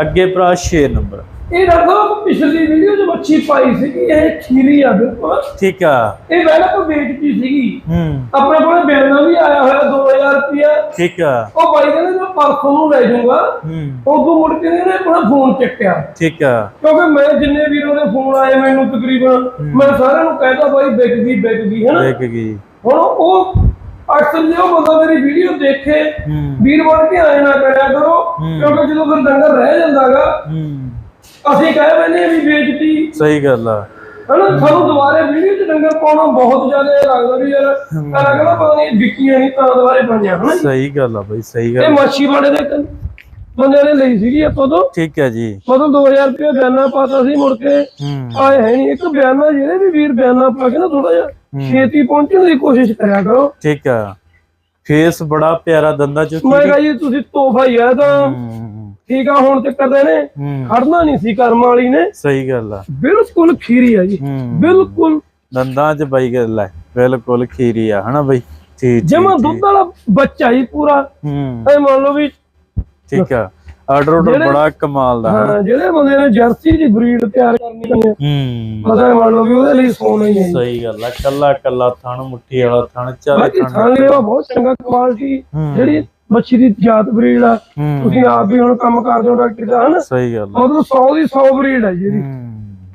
ਅੱਗੇ ਭਰਾ 6 ਨੰਬਰ। ਇਹ ਰੱਖੋ ਪਿਛਲੀ ਵੀਡੀਓ 'ਚ ਮੱਛੀ ਪਾਈ ਸੀਗੀ ਇਹ ਖੀਰੀ ਆ ਬਿਲਕੁਲ। ਠੀਕ ਆ। ਇਹ ਪਹਿਲਾਂ ਕੋ ਵੇਚਤੀ ਸੀਗੀ। ਹੂੰ। ਆਪਣੇ ਕੋਲੇ ਬਿਆਨਾ ਵੀ ਆਇਆ ਹੋਇਆ 2000 ਰੁਪਇਆ। ਠੀਕ ਆ। ਉਹ ਬਾਈ ਕਹਿੰਦੇ ਮੈਂ ਪਰਸੋਂ ਨੂੰ ਲੈ ਜਾਊਂਗਾ। ਹੂੰ। ਉਦੋਂ ਮੁੜ ਕੇ ਇਹਨੇ ਆਪਣਾ ਫੋਨ ਚੱਕਿਆ। ਠੀਕ ਆ। ਕਿਉਂਕਿ ਮੈਂ ਜਿੰਨੇ ਵੀਰੋਂ ਦੇ ਫੋਨ ਆਏ ਮੈਨੂੰ ਤਕਰੀਬਨ ਮੈਂ ਸਾਰਿਆਂ ਨੂੰ ਕਹਿਦਾ ਬਾਈ ਵਿਕ ਗਈ ਵਿਕ ਗਈ ਹਨਾ ਦੇਖ ਗਈ। ਹੁਣ ਉਹ ਅਕਸਰ ਜੇ ਉਹ ਬੰਦਾ ਮੇਰੀ ਵੀਡੀਓ ਦੇਖੇ ਵੀਰ ਬਣ ਕੇ ਆਏ ਨਾ ਕਰਿਆ ਕਰੋ। ਕਿਉਂਕਿ ਜਦੋਂ ਫਿਰ ਡੰਗਰ ਰਹਿ ਜਾਂਦਾਗਾ ਅਸੀਂ ਕਹਿ ਬੈਨੇ ਵੀ ਵੇਚਤੀ ਸਹੀ ਗੱਲ ਆ। ਹਨਾ ਸਾਨੂੰ ਦੁਬਾਰੇ ਵੀਡੀਓ 'ਚ ਡੰਗਰ ਪਾਉਣਾ ਬਹੁਤ ਜ਼ਿਆਦਾ ਲੱਗਦਾ ਵੀ ਯਾਰ ਕਹਿੰਦਾ ਕਹਿੰਦਾ ਪਤਾ ਨਹੀਂ ਵਿਕੀਆਂ ਨਹੀਂ ਤਾਂ ਦੁਬਾਰੇ ਪਾਈਆਂ ਹਨਾ ਸਹੀ ਗੱਲ ਆ ਬਈ ਸਹੀ ਇਹ ਗੱਲ ਮੱਛੀ ਵਾਲੇ ਦੇ ਬੰਦੇ ਨੇ ਲਈ ਸੀਗੀ ਆਪਾਂ ਤੋਂ। ਠੀਕ ਹੈ ਜੀ। ਮਤਲਬ 2000 ਰੁਪਏ ਬਿਆਨਾ ਪਾਤਾ ਸੀ ਮੁੜ ਕੇ। ਆਏ ਹੈ ਨਹੀਂ ਇੱਕ ਬਿਆਨਾ ਜਿਹੜੇ ਵੀ ਵੀਰ ਬਿਆਨਾ ਪਾ ਕੇ ਨਾ ਥੋੜਾ ਜਿਹਾ ਛੇਤੀ ਪਹੁੰਚਣ ਦੀ ਕੋਸ਼ਿਸ਼ ਕਰਿਆ ਕਰੋ। ਠੀਕ ਆ। ਫੇਸ ਬੜਾ ਪਿਆਰਾ ਦੰਦਾ ਚ ਮੈਂ ਕਿਹਾ ਜੀ ਤੁਸੀਂ ਤੋਹਫਾ ਹੀ ਆ ਤਾਂ ਠੀਕ ਆ ਹੁਣ ਤੇ ਕਰਦੇ ਨੇ। ਖੜਨਾ ਨਹੀਂ ਸੀ ਕਰਮ ਵਾਲੀ ਨੇ। ਸਹੀ ਗੱਲ ਆ। ਬਿਲਕੁਲ ਖੀਰੀ ਆ ਜੀ। ਬਿਲਕੁਲ। ਦੰਦਾਂ ਚ ਬਾਈ ਗੱਲ ਹੈ ਬਿਲਕੁਲ ਖੀਰੀ ਆ ਹਨਾ ਬਈ? ਠੀਕ ਜਮਾ ਦੁੱਧ ਵਾਲਾ ਬੱਚਾ ਹੀ ਪੂਰਾ। ਹੂੰ। ਐ ਮੰਨ ਲਓ ਵੀ ਠੀਕ ਆ। ਆਰਡਰ ਆਰਡਰ ਬੜਾ ਕਮਾਲ ਦਾ ਹਾਂ ਜਿਹੜੇ ਬੰਦੇ ਨੇ ਜਰਸੀ ਦੀ ਬਰੀਡ ਤਿਆਰ ਕਰਨੀ ਹੈ ਹੂੰ। ਪਤਾ ਮੰਨ ਲਓ ਵੀ ਉਹਦੇ ਲਈ ਸੋਨਾ ਹੀ ਹੈ। ਸਹੀ ਗੱਲ ਆ ਕੱਲਾ ਕੱਲਾ ਥਣ ਮੁੱਠੀ ਵਾਲਾ ਥਣ ਚਾਰੇ ਥਣ। ਥਾਂ ਲੈਵਾ ਬਹੁਤ ਚੰਗਾ ਕੁਆਲਿਟੀ ਹੂੰ। ਜਿਹੜੀ ਮੱਛੀ ਦੀ ਜਾਤ ਬਰੀਡ ਆ ਤੁਸੀਂ ਆਪ ਵੀ ਹੁਣ ਕੰਮ ਕਰਦੇ ਹੋ ਡਾਕਟਰ ਦਾ ਹਨਾ? ਸਹੀ ਗੱਲ ਆ। ਮਤਲਬ 100 ਦੀ 100 ਬਰੀਡ ਹੈ ਜੀ ਇਹਦੀ।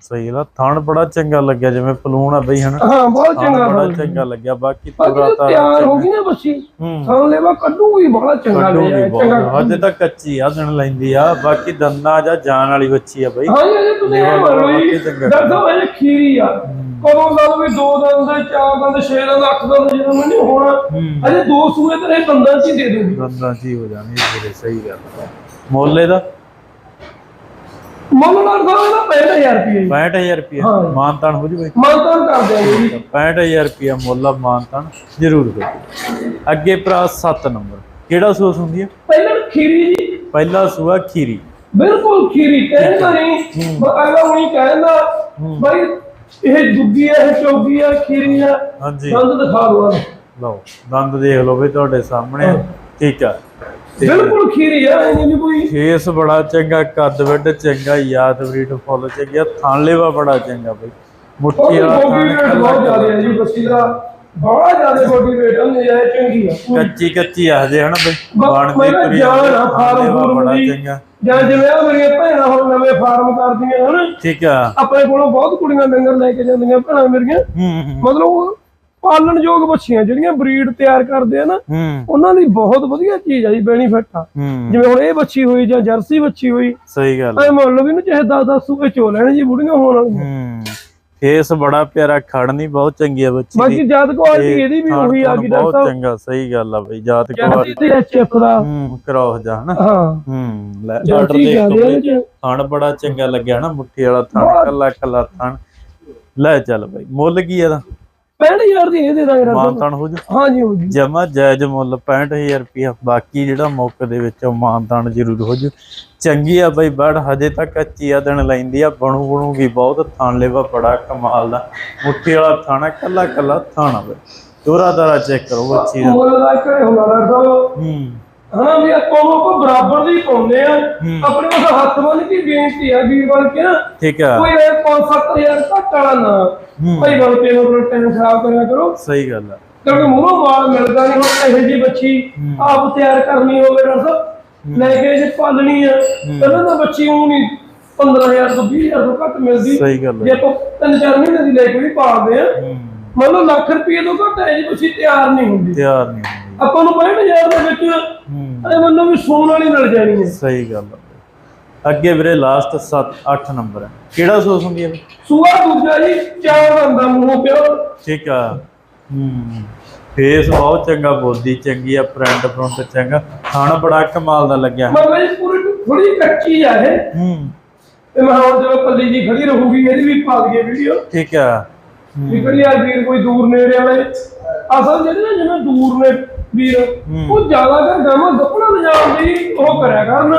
ਸਹੀ ਆ ਥਣ ਬੜਾ ਚੰਗਾ ਲੱਗਿਆ ਜਿਵੇਂ ਪਲੂਣ ਆ ਬਈ ਹਨਾ? ਹਾਂ ਬਹੁਤ ਥਣ ਚੰਗਾ ਬੜਾ ਥਾਂ। ਚੰਗਾ ਲੱਗਿਆ ਬਾਕੀ ਬਾਕੀ ਪੂਰਾ ਜਦੋਂ ਤਾਂ ਤਿਆਰ ਹੋ ਗਈ ਨਾ ਬੱਚੀ ਹੂੰ। ਥਾਂ ਲੈਵਾ ਕੱਢੂਗੀ ਬੜਾ ਚੰਗਾ ਕੱਢੂਗੀ ਲਿਆ ਬਹੁਤ ਚੰਗਾ। ਹਜੇ ਤਾਂ ਕੱਚੀ ਆ ਦਿਨ ਲੈਂਦੀ ਆ ਬਾਕੀ ਦੰਦਾਂ ਜਾਂ ਜਾਨ ਵਾਲੀ ਬੱਚੀ ਆ ਬਈ। ਹਾਂ ਜੀ ਤੁਸੀਂ ਇਹ ਮੰਨ ਲਓ ਜੀ ਚੰਗਾ। ਦਰਦ ਅਜੇ ਖੀਰੀ ਆ। ਕਦੋਂ ਦਾ ਵੀ ਦੋ ਦੰਦ ਦਾ ਚਾਰ ਦੰਦ ਛੇ ਦੰਦ ਅੱਠ ਦੰਦ ਜਦੋਂ ਮੈਨੂੰ ਹੋਣਾ ਹੂੰ। ਅਜੇ ਦੋ ਸੂਏ ਤੇ ਇਹ ਦੰਦਾਂ ਚ ਹੀ ਦੇ ਦੂਗੀ ਦੰਦਾਂ ਚ ਹੀ ਹੋ ਜਾਣੀ ਤੇਰੇ ਸਹੀ ਗੱਲ ਆ। ਮੁੱਲ ਇਹਦਾ ਮੁੱਲ ਲੱਗਦਾ ਇਹਦਾ 65000 ਰੁਪਏ ਜੀ। 65000 ਰੁਪਏ ਹਾਂ। ਮਾਨਤਾਨ ਹੋ ਜੂਵੇ ਮਾਨਤਾਨ ਕਰ ਦਿਆਂਗੇ ਜੀ। 65000 ਰੁਪਏ ਮੁੱਲ ਆ ਮਾਨਤਾਨ ਜ਼ਰੂਰ ਹੋ ਅੱਗੇ ਭਰਾ 7 ਨੰਬਰ ਕਿਹੜਾ ਸੂਸ ਹੁੰਦੀ ਹੈ ਪਹਿਲਾਂ ਖੀਰੀ ਜੀ। ਪਹਿਲਾ ਸੂਆ ਖੀਰੀ। ਬਿਲਕੁਲ ਖੀਰੀ ਕਹਿੰਦਾ ਨਹੀਂ ਬਕਾਇਦਾ ਉਹੀ ਕਹਿੰਦਾ ਭਾਈ ਇਹ ਦੁੱਗੀ ਹੈ ਇਹ ਚੌਗੀ ਹੈ ਖੀਰੀ ਹੈ ਹਾਂਜੀ। ਦੰਦ ਦਿਖਾ ਦੋ ਲਓ ਦੰਦ ਦੇਖ ਲਓ ਬਈ ਤੁਹਾਡੇ ਸਾਹਮਣੇ। ਠੀਕ ਆ। ਬਿਲਕੁਲ ਖੀਰੀ ਹੈ ਇਹ ਨਹੀਂ ਕੋਈ ਫੇਸ ਬੜਾ ਚੰਗਾ ਕੱਦ ਵੱਡ ਚੰਗਾ ਯਾਦ ਬਰੀਡ ਫੁੱਲ ਚੰਗਾ ਥਾਂਲੇਵਾ ਬੜਾ ਚੰਗਾ ਬਈ। ਮੁੱਠੀ ਵਾਲਾ ਬਹੁਤ ਜ਼ਿਆਦਾ ਹੈ ਜੀ ਬੱਚੀ ਦਾ ਬੜਾ ਜ਼ਿਆਦਾ ਬੋਡੀ ਵੇਟ ਹੈ ਨਜਾਇਜ਼ ਚੰਗੀ ਆ ਪੂਰੀ। ਕੱਚੀ ਕੱਚੀ ਆਖਦੇ ਹਨ ਬਈ ਬ- ਬਣਦੀ ਮੈਂ ਕਿਹਾ ਤੁਰੀ ਜਾਨ ਆ ਫਾਰਮ ਬੜਾ ਦੀ। ਚੰਗਾ। ਜਾਂ ਜਿਵੇਂ ਆ ਮੇਰੀਆਂ ਭੈਣਾਂ ਹੁਣ ਨਵੇਂ ਫਾਰਮ ਕਰਦੀਆਂ ਹਨ। ਠੀਕ ਆ। ਆਪਣੇ ਕੋਲੋਂ ਬਹੁਤ ਕੁੜੀਆਂ ਡੰਗਰ ਲੈ ਕੇ ਜਾਂਦੀਆਂ ਭੈਣਾਂ ਮੇਰੀਆਂ। ਹੂੰ ਹੂੰ, ਮਤਲਬ ਪਾਲਣਯੋਗ ਬੱਚੀਆਂ ਜਿਹੜੀਆਂ ਬਰੀਡ ਤਿਆਰ ਕਰਦੇ ਆ ਨਾ ਉਹਨਾਂ ਦੀ ਬਹੁਤ ਵਧੀਆ ਚੀਜ਼ ਆ ਜੀ ਬੈਨੀਫਿਟ ਆ। ਜਿਵੇਂ ਹੁਣ ਇਹ ਬੱਚੀ ਹੋਈ ਜਾਂ ਜਰਸੀ ਬੱਚੀ ਹੋਈ ਸਹੀ ਗੱਲ ਐ ਮੰਨ ਲਓ ਵੀ ਇਹਨੂੰ ਚਾਹੇ 10 10 ਸੂਏ ਚੋ ਲੈਣ ਜੀ ਬੁੜੀਆਂ ਹੋਣ ਵਾਲੀਆਂ। ਫੇਸ ਬੜਾ ਪਿਆਰਾ ਖੜਨੀ ਬਹੁਤ ਚੰਗੀ ਆ ਬੱਚੀ ਬਾਕੀ ਜਦ ਕੁਆਲਿਟੀ ਇਹਦੀ ਵੀ ਉਹੀ ਆ ਗਈ ਬਹੁਤ ਡਾਕਟਰ ਚੰਗਾ ਸਹੀ ਗੱਲ ਆ ਬਈ ਜਾਤ ਕੁਆਲਿਟੀ ਐਚਐਫ ਦਾ। ਹੂੰ ਕ੍ਰੋਸ ਜਾ ਹਨਾ? ਹਾਂ। ਹੂੰ ਲੈ ਆਰਡਰ ਦੇਖ ਥਣ ਬੜਾ ਚੰਗਾ ਲੱਗਿਆ ਨਾ ਮੁੱਠੀ ਵਾਲਾ ਥਣ ਬਹੁਤ। ਕੱਲਾ ਕੱਲਾ ਥਣ। ਲੈ ਚੱਲ ਬਈ ਮੁੱਲ ਕੀ ਇਹਦਾ? 65000 ਦੀ ਇਹ ਦੇ ਦਾਂਗੇ ਮਾਨ ਡਾਕਟਰ ਤਾਨ ਹੋ ਜੂ। ਹਾਂ ਜੀ ਹੋ ਜੀ। ਜਮਾ ਜਾਇਜ਼ ਮੁੱਲ 65000 ਰੁਪਇਆ ਬਾਕੀ ਜਿਹੜਾ ਮੌਕੇ ਦੇ ਵਿੱਚ ਉਹ ਮਾਨ ਤਾਨ ਜ਼ਰੂਰ ਹੋ ਜੂ। ਚੰਗੀ ਆ ਬਈ ਬੜ ਹਜੇ ਤੱਕ ਕੱਚੀ ਆ ਦਿਨ ਲੈਂਦੀ ਆ। ਬਣੂ ਬਣੂਗੀ ਬਹੁਤ ਥਣ ਲੈਵਾ ਬੜਾ ਕਮਾਲ ਦਾ। ਮੁੱਠੀ ਵਾਲਾ ਥਾਣਾ ਕੱਲਾ ਕੱਲਾ ਥਾਣਾ ਬਈ। ਦੋਰਾ ਦਾਰਾ ਚੈੱਕ ਕਰੋ ਬੱਚੀ ਦਾ। ਮੁੱਲ ਦਾ ਹੂੰ। ਹਨਾ ਵੀ ਆਪਾਂ ਨੂੰ ਆਪਾਂ ਬਰਾਬਰ ਦੀ ਪਾਉਂਦੇ ਆ। ਆਪਣੇ ਕੋਲ ਹੱਥ ਬੰਨ ਕੇ ਬੇਨਤੀ ਆ ਵੀਰ ਬਣ ਕੇ ਨਾ। ਠੀਕ ਆ। ਕੋਈ ਇਹ 5-7000 ਘੱਟ ਵਾਲਾ ਨਾ। ਭਾਈ ਬਣ ਕੇ ਉਹ ਟਾਈਮ ਖਰਾਬ ਕਰਿਆ ਕਰੋ। ਸਹੀ ਗੱਲ ਆ। ਕਿਉਂਕਿ ਮੂੰਹੋਂ ਮਾਲ ਮਿਲਦਾ ਨਹੀਂ ਹੁਣ ਇਹੋ ਜਿਹੀ ਬੱਚੀ ਆਪ ਤਿਆਰ ਕਰਨੀ ਹੋਵੇ ਡਾਕਟਰ ਲੈ ਕੇ ਜੇ ਪਾਲਣੀ ਆ ਪਹਿਲਾਂ ਤਾਂ ਬੱਚੀ ਉਹ ਨਹੀਂ 15000 ਤੋਂ 20000 ਤੋਂ ਘੱਟ ਮਿਲਦੀ। ਸਹੀ ਗੱਲ ਜੇ ਆਪਾਂ ਤਿੰਨ ਚਾਰ ਮਹੀਨੇ ਦੀ ਲੈ ਕੇ ਵੀ ਪਾਲਦੇ ਆ। ਮੰਨ ਲਓ ਲੱਖ ਰੁਪਏ ਤੋਂ ਘੱਟ ਹੈ ਜੀ ਬੱਚੀ ਤਿਆਰ ਨਹੀਂ ਹੁੰਦੀ। ਤਿਆਰ ਨਹੀਂ ਹੁੰਦੀ। ਆਪਾਂ ਨੂੰ 65000 ਦੇ ਵਿੱਚ ਇਹ ਮੰਨੋ ਵੀ ਸੋਨ ਵਾਲੀ ਮਿਲ ਜਾਣੀ ਹੈ। ਸਹੀ ਗੱਲ ਆ। ਅੱਗੇ ਵੀਰੇ ਲਾਸਟ 7 8 ਨੰਬਰ ਹੈ ਕਿਹੜਾ ਸੋਸ ਹੁੰਦੀ ਹੈ ਸੂਆ ਦੂਜਾ ਜੀ ਚਾਰ ਦੰਦਾਂ ਮੂੰਹ ਪਿਓ। ਠੀਕ ਆ। ਹੂੰ। ਫੇਸ ਬਹੁਤ ਚੰਗਾ ਬੋਦੀ ਚੰਗੀ ਆ ਫਰੰਟ ਫਰੰਟ ਚੰਗਾ। ਖਾਣਾ ਬੜਾ ਕਮਾਲ ਦਾ ਲੱਗਿਆ। ਮਤਲਬ ਇਹ ਪੂਰੀ ਥੋੜੀ ਕੱਚੀ ਆ ਇਹ। ਹੂੰ। ਤੇ ਮੈਂ ਹੁਣ ਜਦੋਂ ਪੱਲੀ ਜੀ ਖੜੀ ਰਹੂਗੀ ਇਹਦੀ ਵੀ ਪਾ ਦਈਏ ਵੀਡੀਓ ਠੀਕ ਆ। ਵੀ ਕਰੀ ਆ ਵੀਰ ਕੋਈ ਦੂਰ ਨੇੜੇ ਵਾਲੇ। ਅਸਲ ਜਿਹੜੇ ਨਾ ਜਿਵੇਂ ਦੂਰ ਨੇ ਵੀਰ ਉਹ ਜ਼ਿਆਦਾ ਕਰ ਗਾਵਾਂ ਗੱਪਣਾ ਲਿਜਾਣ ਦੀ ਉਹ ਕਰਿਆ ਕਰਨ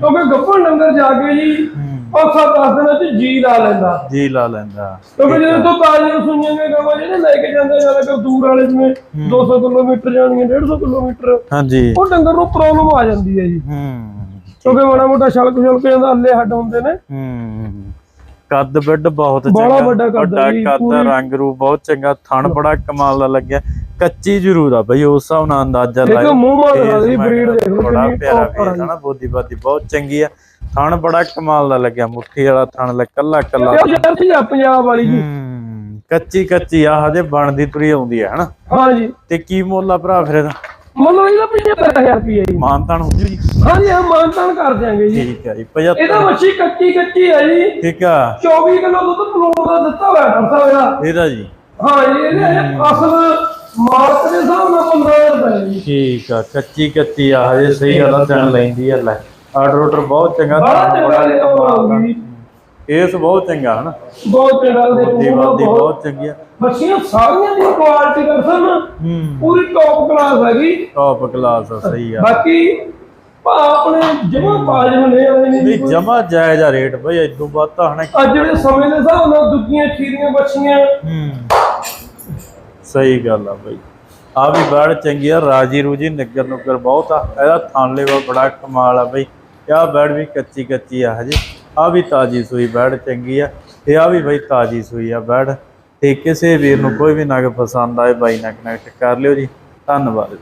ਕਿਉਂਕਿ ਗੱਪਣ ਡੰਗਰ ਜਾ ਕੇ ਜੀ ਉਹ ਸੱਤ ਦਸ ਦਿਨਾਂ ਚ ਜੀ ਲਾ ਲੈਂਦਾ। ਜੀ ਲਾ ਲੈਂਦਾ। ਕਿਉਂਕਿ ਜਦੋਂ ਤੋਂ ਤਾਜ਼ੀਆਂ ਸੁਈਆਂ ਨੇ ਗਾਵਾਂ ਜਿਹੜੇ ਲੈ ਕੇ ਜਾਂਦੇ ਜ਼ਿਆਦਾ ਕਿ ਦੂਰ ਵਾਲੇ ਜਿਵੇਂ 200 ਕਿਲੋਮੀਟਰ ਜਾਣੀਆਂ 150 ਕਿਲੋਮੀਟਰ ਹਾਂਜੀ। ਉਹ ਡੰਗਰ ਨੂੰ ਪ੍ਰੋਬਲਮ ਆ ਜਾਂਦੀ ਹੈ ਜੀ। ਹੂੰ। ਕਿਉਂਕਿ ਮਾੜਾ ਮੋਟਾ ਛਲਕ ਛਲਕ ਜਾਂਦਾ ਅੱਲੇ ਹੱਡ ਹੁੰਦੇ ਨੇ। ਹੂੰ। ਕੱਦ ਬਿੱਡ ਬਹੁਤ ਬੜਾ ਚੰਗਾ ਵੱਡਾ ਕੱਦ ਜੀ, ਰੰਗ ਰੂਪ ਬਹੁਤ ਚੰਗਾ ਥਣ ਬੜਾ ਕਮਾਲ ਦਾ ਲੱਗਿਆ ਕੱਚੀ ਜ਼ਰੂਰ ਆ ਬਈ ਉਸ ਹਿਸਾਬ ਨਾਲ ਅੰਦਾਜ਼ਾ ਦੇਖੋ ਲਾਇਆ ਮੂੰਹ ਮਾਰ ਦੀ ਬਰੀਡ ਦੇਖ ਲਓ ਬੜਾ ਪਿਆਰਾ ਫੇਸ ਹੈ ਨਾ ਬੋਦੀ ਬਾਦੀ ਬਹੁਤ ਚੰਗੀ ਆ। ਥਣ ਬੜਾ ਕਮਾਲ ਦਾ ਲੱਗਿਆ ਮੁੱਠੀ ਵਾਲਾ ਥਣ ਲੈ ਕੱਲਾ ਕੱਲਾ ਪੰਜਾਬ ਵਾਲੀ ਜੀ। ਕੱਚੀ ਕੱਚੀ ਆ ਹਜੇ ਬਣਦੀ ਤੁਰੀ ਆਉਂਦੀ ਹੈ ਹਨਾ। ਹਾਂ ਜੀ ਤੇ ਕੀ ਮੁੱਲ ਆ ਭਰਾ ਫਿਰ ਇਹਦਾ? ਮੁੱਲ ਇਹਦਾ 75000 ਰੁਪਏ ਜੀ। ਮਾਨਤਾਨ ਹੋ ਜੂ। ਜੀ ਹਾਂ ਮਾਨਤਾਨ ਕਰ ਦਿਆਂਗੇ ਜੀ। ਠੀਕ ਹੈ ਜੀ ਇਹਦਾ 75 ਮੱਛੀ ਕੱਚੀ ਕੱਚੀ ਹੈ ਜੀ। ਠੀਕ ਆ। 24 ਕਿਲੋ ਦੁੱਧ ਪਲੋਂ ਦਾ ਦਿੱਤਾ ਹੋਇਆ ਡਾਕਟਰ ਇਹਦਾ। ਇਹਦਾ ਜੀ। ਹਾਂ ਜੀ ਇਹਦੇ ਅਸਲ ਮਾਰਕ ਦੇ ਹਿਸਾਬ ਨਾਲ 15000 ਰੁਪਏ ਜੀ। ਠੀਕ ਆ ਕੱਚੀ ਕੱਚੀ ਆ ਹਜੇ ਸਹੀ ਗੱਲ ਆ ਲੈਂਦੀ ਆ ਲੈ। ਆਰਡਰ ਆਰਡਰ ਬਹੁਤ ਚੰਗਾ ਬੜਾ ਚੰਗਾ ਇਸ ਬਹੁਤ ਚੰਗਾ ਹਨ? ਬਹੁਤ ਚੰਗਾ ਦੇ ਬਹੁਤ ਚੰਗੀ ਆ। ਮੱਛੀਆਂ ਸਾਰੀਆਂ ਦੀ ਕੁਆਲਿਟੀ ਕਰਸਨ ਪੂਰੀ ਟੌਪ ਕਲਾਸ ਹੈਗੀ। ਟੌਪ ਕਲਾਸ ਸਹੀ ਆ। ਬਾਕੀ ਆਪਣੇ ਜਮਾ ਪਾਜਮ ਨੇ। ਨਹੀਂ ਜਮਾ ਜਾਇਜ਼ ਆ ਰੇਟ ਬਈ ਇਦੋਂ ਬਾਅਦ ਤਾਂ ਹਣਾ ਅੱਜ ਜਿਹੜੇ ਸਮੇਂ ਦੇ ਹਿਸਾਬ ਨਾਲ ਦੁੱਗੀਆਂ ਖੀਰੀਆਂ ਬੱਚੀਆਂ ਹੂੰ। ਸਹੀ ਗੱਲ ਆ ਬਈ। ਆ ਵੀ ਬੜ ਚੰਗੀ ਆ ਰਾਜੀ ਰੂਜੀ ਨਿੱਗਰ ਨੁੱਗਰ ਬਹੁਤ ਆ। ਇਹਦਾ ਥਾਂ ਲੈਵਾ ਬੜਾ ਕਮਾਲ ਆ ਬਈ। ਆ ਬੈੜ ਵੀ ਕੱਚੀ ਕੱਚੀ ਆ ਹਜੇ। ਆ ਵੀ ਤਾਜੀ ਸੂਈ ਬੈੜ ਚੰਗੀ ਆ, ਤੇ ਆ ਵੀ ਬਈ ਤਾਜੀ ਸੂਈ ਆ ਬੈੜ। ਤੇ ਕਿਸੇ ਵੀਰ ਨੂੰ ਕੋਈ ਵੀ ਨਗ ਪਸੰਦ ਆਏ, ਬਾਈ ਨਾਲ ਕਨੈਕਟ ਕਰ ਲਿਓ ਜੀ। ਧੰਨਵਾਦ